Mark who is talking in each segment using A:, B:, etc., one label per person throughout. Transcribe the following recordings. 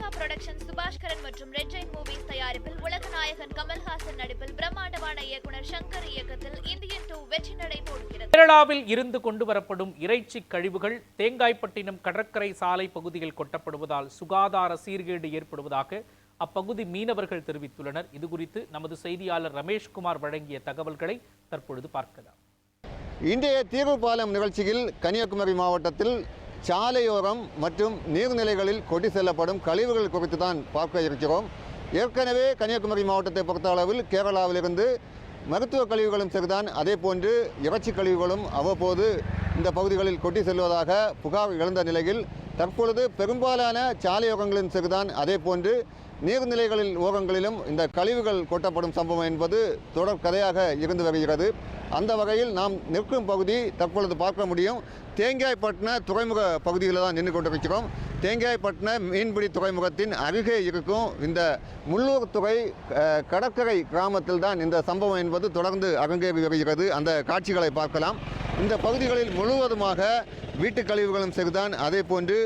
A: Lyca production Subaskaran மற்றும் red Jain movies தயாரிப்பில் உலகநாயகன் கமல்ஹாசன் நடிப்பில் பிரம்மாண்டமான இயக்குனர் சங்கர் இயக்கத்தில் இந்தியன் டூ வெற்றி நடை போடுகிறது.
B: கேரளாவில் இருந்து கொண்டு வரப்படும் இறைச்சி கழிவுகள் தேங்காய்பட்டினம் கடற்கரை சாலை பகுதியில் கொட்டப்படுவதால் சுகாதார சீர்கேடு ஏற்படுவதாக அப்பகுதி மீனவர்கள் தெரிவித்துள்ளனர். இதுகுறித்து நமது செய்தியாளர் ரமேஷ்குமார் வழங்கிய தகவல்களை தற்பொழுது பார்க்கலாம்.
C: இன்றைய தீர்வு பாலம் நிகழ்ச்சியில் கன்னியாகுமரி மாவட்டத்தில் சாலையோரம் மற்றும் நீர்நிலைகளில் கொண்டு செல்லப்படும் கழிவுகள் குறித்து தான் பார்க்க இருக்கிறோம் ஏற்கனவே கன்னியாகுமரி மாவட்டத்தை பொறுத்த அளவில் கேரளாவிலிருந்து மருத்துவ கழிவுகளும் சரிதான் அதே போன்று இறைச்சி கழிவுகளும் அவ்வப்போது இந்த பகுதிகளில் கொட்டி செல்வதாக புகார் எழுந்த நிலையில் தற்பொழுது பெரும்பாலான சாலையோரங்களும் சரிதான் அதே போன்று நீர்நிலைகளில் ஓரங்களிலும் இந்த கழிவுகள் கொட்டப்படும் சம்பவம் என்பது தொடர் கதையாக இருந்து வருகிறது. அந்த வகையில் நாம் நிற்கும் பகுதி தற்பொழுது பார்க்க முடியும். தேங்காய்பட்டின துறைமுக பகுதியில் தான் நின்று கொண்டிருக்கிறோம். தேங்காய்பட்டின மீன்பிடி துறைமுகத்தின் அருகே இருக்கும் இந்த முள்ளூர் துறை கடற்கரை கிராமத்தில் தான் இந்த சம்பவம் என்பது தொடர்ந்து அரங்கேறி வருகிறது. அந்த காட்சிகளை பார்க்கலாம். இந்த பகுதிகளில் முழுவதுமாக வீட்டு கழிவுகளும் சரிதான் அதே போன்று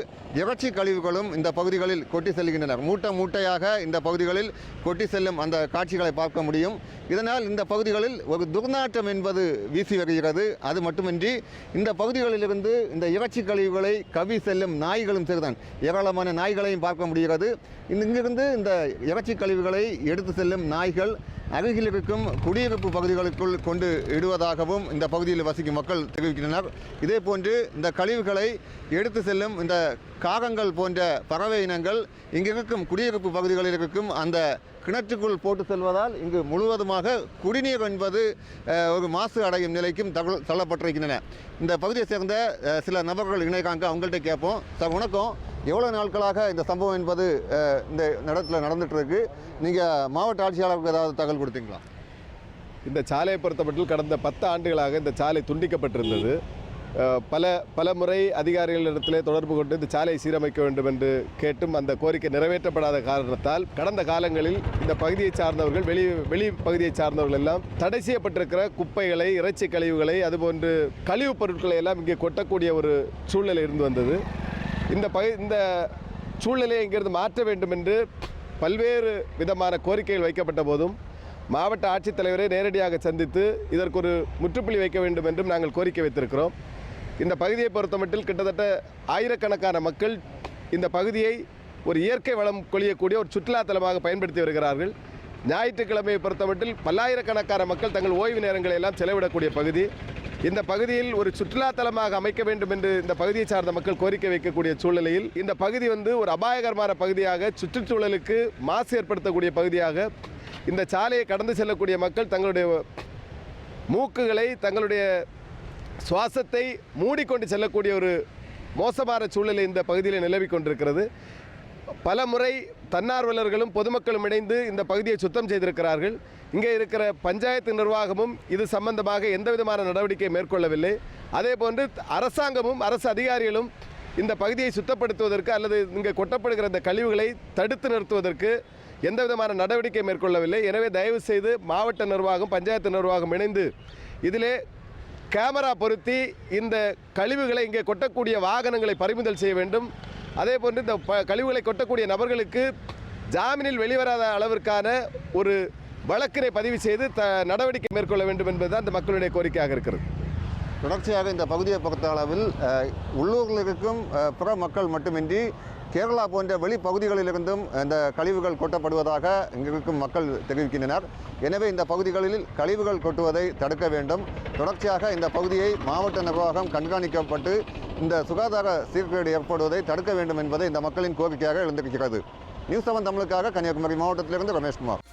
C: இறைச்சி கழிவுகளும் இந்த பகுதிகளில் கொட்டி செல்கின்றனர். மூட்டை மூட்டையாக இந்த பகுதிகளில் கொட்டி செல்லும் அந்த காட்சிகளை பார்க்க முடியும். இதனால் இந்த பகுதிகளில் ஒரு துர்நாற்றம் என்பது வீசி வருகிறது. அது மட்டுமின்றி இந்த பகுதிகளிலிருந்து இந்த இறைச்சி கழிவுகளை கவி செல்லும் நாய்களும் சரிதான் ஏராளமான நாய்களையும் பார்க்க முடிகிறது. இங்கிருந்து இந்த இறைச்சி கழிவுகளை எடுத்து செல்லும் நாய்கள் அருகில் இருக்கும் குடியிருப்பு பகுதிகளுக்குள் கொண்டு இடுவதாகவும் இந்த பகுதியில் வசிக்கும் மக்கள் தெரிவிக்கின்றனர். இதே போன்று இந்த கழிவுகளை எடுத்து செல்லும் இந்த காகங்கள் போன்ற பறவை இனங்கள் இங்கு இருக்கும் குடியிருப்பு பகுதிகளில் இருக்கும் அந்த கிணற்றுக்குள் போட்டு செல்வதால் இங்கு முழுவதுமாக குடிநீர் என்பது ஒரு மாசு அடையும் நிலைக்கும் தகவல் தள்ளப்பட்டிருக்கின்றன இந்த பகுதியை சேர்ந்த சில நபர்கள் இணைக்காங்க அவங்கள்ட்ட கேட்போம். சார் வணக்கம். எவ்வளோ நாட்களாக இந்த சம்பவம் என்பது இந்த இடத்துல நடந்துகிட்ருக்கு நீங்கள் மாவட்ட ஆட்சியாளருக்கு ஏதாவது தகவல் கொடுத்தீங்களா?
D: இந்த சாலையை பொறுத்தமட்டில் கடந்த பத்து ஆண்டுகளாக இந்த சாலை துண்டிக்கப்பட்டிருந்தது. பல பல முறை அதிகாரிகளிடத்திலே தொடர்பு கொண்டு இந்த சாலையை சீரமைக்க வேண்டும் என்று கேட்டும் அந்த கோரிக்கை நிறைவேற்றப்படாத காரணத்தால் கடந்த காலங்களில் இந்த பகுதியை சார்ந்தவர்கள் வெளி வெளி பகுதியை சார்ந்தவர்கள் எல்லாம் தடை செய்யப்பட்டிருக்கிற குப்பைகளை இறைச்சி கழிவுகளை அதுபோன்று கழிவுப் பொருட்களை எல்லாம் இங்கே கொட்டக்கூடிய ஒரு சூழ்நிலை இருந்து வந்தது. இந்த பகு இந்த சூழ்நிலையை இங்கிருந்து மாற்ற வேண்டும் என்று பல்வேறு விதமான கோரிக்கைகள் வைக்கப்பட்ட போதும் மாவட்ட ஆட்சித்தலைவரை நேரடியாக சந்தித்து இதற்கு ஒரு முற்றுப்புள்ளி வைக்க வேண்டும் என்றும் நாங்கள் கோரிக்கை வைத்திருக்கிறோம். இந்த பகுதியை பொறுத்தமட்டில் கிட்டத்தட்ட ஆயிரக்கணக்கான மக்கள் இந்த பகுதியை ஒரு இயற்கை வளம் கொழியக்கூடிய ஒரு சுற்றுலாத்தலமாக பயன்படுத்தி வருகிறார்கள். ஞாயிற்றுக்கிழமையை பொறுத்தமட்டில் பல்லாயிரக்கணக்கான மக்கள் தங்கள் ஓய்வு நேரங்களை எல்லாம் செலவிடக்கூடிய பகுதி. இந்த பகுதியில் ஒரு சுற்றுலாத்தலமாக அமைக்க வேண்டும் என்று இந்த பகுதியை சார்ந்த மக்கள் கோரிக்கை வைக்கக்கூடிய சூழ்நிலையில் இந்த பகுதி வந்து ஒரு அபாயகரமான பகுதியாக சுற்றுச்சூழலுக்கு மாசு ஏற்படுத்தக்கூடிய பகுதியாக இந்த சாலையை கடந்து செல்லக்கூடிய மக்கள் தங்களுடைய மூக்குகளை தங்களுடைய சுவாசத்தை மூடிக்கொண்டு செல்லக்கூடிய ஒரு மோசமான சூழ்நிலை இந்த பகுதியில் நிலவிக் கொண்டிருக்கிறது. பல முறை தன்னார்வலர்களும் பொதுமக்களும் இணைந்து இந்த பகுதியை சுத்தம் செய்திருக்கிறார்கள். இங்கே இருக்கிற பஞ்சாயத்து நிர்வாகமும் இது சம்பந்தமாக எந்த விதமான நடவடிக்கை மேற்கொள்ளவில்லை. அதே போன்று அரசாங்கமும் அரசு அதிகாரிகளும் இந்த பகுதியை சுத்தப்படுத்துவதற்கு அல்லது இங்கே கொட்டப்படுகிற இந்த கழிவுகளை தடுத்து நிறுத்துவதற்கு எந்த விதமான நடவடிக்கை மேற்கொள்ளவில்லை. எனவே தயவு செய்து மாவட்ட நிர்வாகம் பஞ்சாயத்து நிர்வாகம் இணைந்து இதிலே கேமரா பொருத்தி இந்த கழிவுகளை இங்கே கொட்டக்கூடிய வாகனங்களை பறிமுதல் செய்ய வேண்டும். அதே போன்று இந்த ப கழிவுகளை கொட்டக்கூடிய நபர்களுக்கு ஜாமீனில் வெளிவராத அளவிற்கான ஒரு வழக்கினை பதிவு செய்து த நடவடிக்கை மேற்கொள்ள வேண்டும் என்பதுதான் இந்த மக்களுடைய கோரிக்கையாக இருக்கிறது.
C: தொடர்ச்சியாக இந்த பகுதியை பொறுத்த அளவில் உள்ளூரில் இருக்கும் பிற மக்கள் மட்டுமின்றி கேரளா போன்ற வெளிப்பகுதிகளிலிருந்தும் இந்த கழிவுகள் கொட்டப்படுவதாக இங்கிருக்கும் மக்கள் தெரிவிக்கின்றனர். எனவே இந்த பகுதிகளில் கழிவுகள் கொட்டுவதை தடுக்க வேண்டும். தொடர்ச்சியாக இந்த பகுதியை மாவட்ட நிர்வாகம் கண்காணிக்கப்பட்டு இந்த சுகாதார சீர்கேடு ஏற்படுவதை தடுக்க வேண்டும் என்பதை இந்த மக்களின் கோரிக்கையாக எழுந்திருக்கிறது. நியூஸ் செவன் தமிழுக்காக கன்னியாகுமரி மாவட்டத்திலிருந்து ரமேஷ்குமார்.